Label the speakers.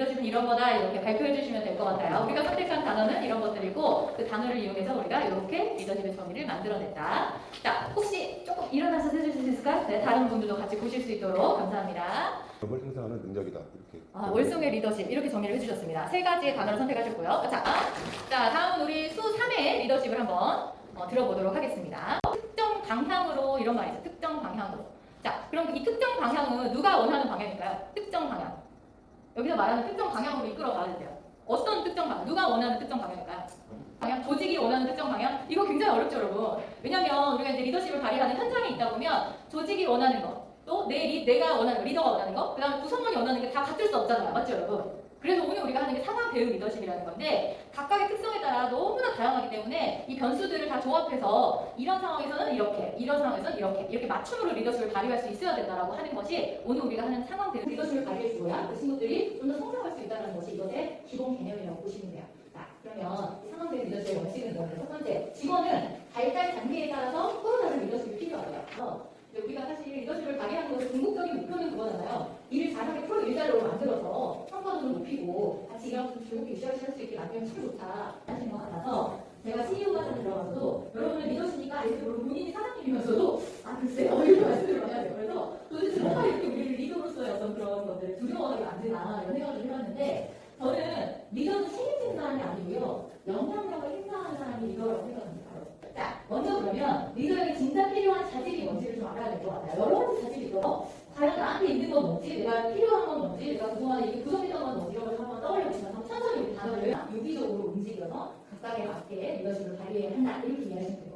Speaker 1: 리더십은 이런 거다 이렇게 발표해 주시면 될 것 같아요. 우리가 선택한 단어는 이런 것들이고 그 단어를 이용해서 우리가 이렇게 리더십의 정의를 만들어냈다. 자, 혹시 조금 일어나서 해주실 수 있을까요? 네, 다른 분들도 같이 보실 수 있도록 감사합니다.
Speaker 2: 을 행사하는 능력이다 이렇게.
Speaker 1: 아, 월송의 리더십 이렇게 정의를 해주셨습니다. 세 가지의 단어를 선택하셨고요. 자, 자 다음 우리 수 3의 리더십을 한번 어, 들어보도록 하겠습니다. 특정 방향으로 이런 말이 있어요. 특정 방향으로. 자, 그럼 이 특정 방향은 누가 원하는 방향일까요? 특정 방향. 여기서 말하는 특정 방향으로 이끌어 가야 돼요. 어떤 특정 방향? 누가 원하는 특정 방향일까요? 방향, 조직이 원하는 특정 방향? 이거 굉장히 어렵죠, 여러분. 왜냐면 우리가 이제 리더십을 발휘하는 현장에 있다 보면 조직이 원하는 거, 또 내, 리, 내가 원하는 거, 리더가 원하는 거, 그 다음에 구성원이 원하는 게 다 같을 수 없잖아요. 맞죠, 여러분? 그래서 오늘 우리가 하는 게 상황 대응 리더십이라는 건데 각각 다양하기 때문에 이 변수들을 다 조합해서 이런 상황에서는 이렇게, 이런 상황에서는 이렇게, 이렇게 맞춤으로 리더십을 발휘할 수 있어야 된다라고 하는 것이 오늘 우리가 하는 상황 대응 리더십을 발휘해 줘야 그 친구들이 좀 더 성장할 수 있다는 것이 이것의 기본 개념이라고 보시면 돼요. 자, 그러면 이 상황 대응 리더십의 원칙은 뭐냐면 첫 번째, 직원은 발달 단계에 따라서 다른 리더십이 필요하대요. 우리가 사실 리더십을 발휘하는 것의 궁극적인 목표는 그거잖아요. 일을 잘하게 프로 일자리로 만들어서 성과도를 높이고 같이 일하고 좀 즐겁게 으쌰으쌰 할수 있게 만들면 참 좋다 하시는 것 같아서 제가 CEO 과정에 들어가서도 리더십이니까 알겠어요. 물론 본인이 사장님이면서도 아 글쎄요 이렇게 말씀을 많이 하세요. 그래서 도대체 뭐가 이렇게 우리를 리더로서의 어떤 그런 것들을 두려워하게 만드나 이런 생각을 해봤는데 저는 리더는 책임지는 사람이 아니고요. 영향력을 행사하는 사람이 리더라고 생각합니다. 자, 먼저 그러면 리더에게 진짜 필요한 자질이 뭔지를 좀 알아야 될 것 같아요. 여러 가지 자질이 있어서 과연 나한테 있는 건 뭔지, 내가 필요 단어를 유기적으로 움직여서 각각에 맞게 리더십을 발휘해야 한다 이렇게 이해하시면 같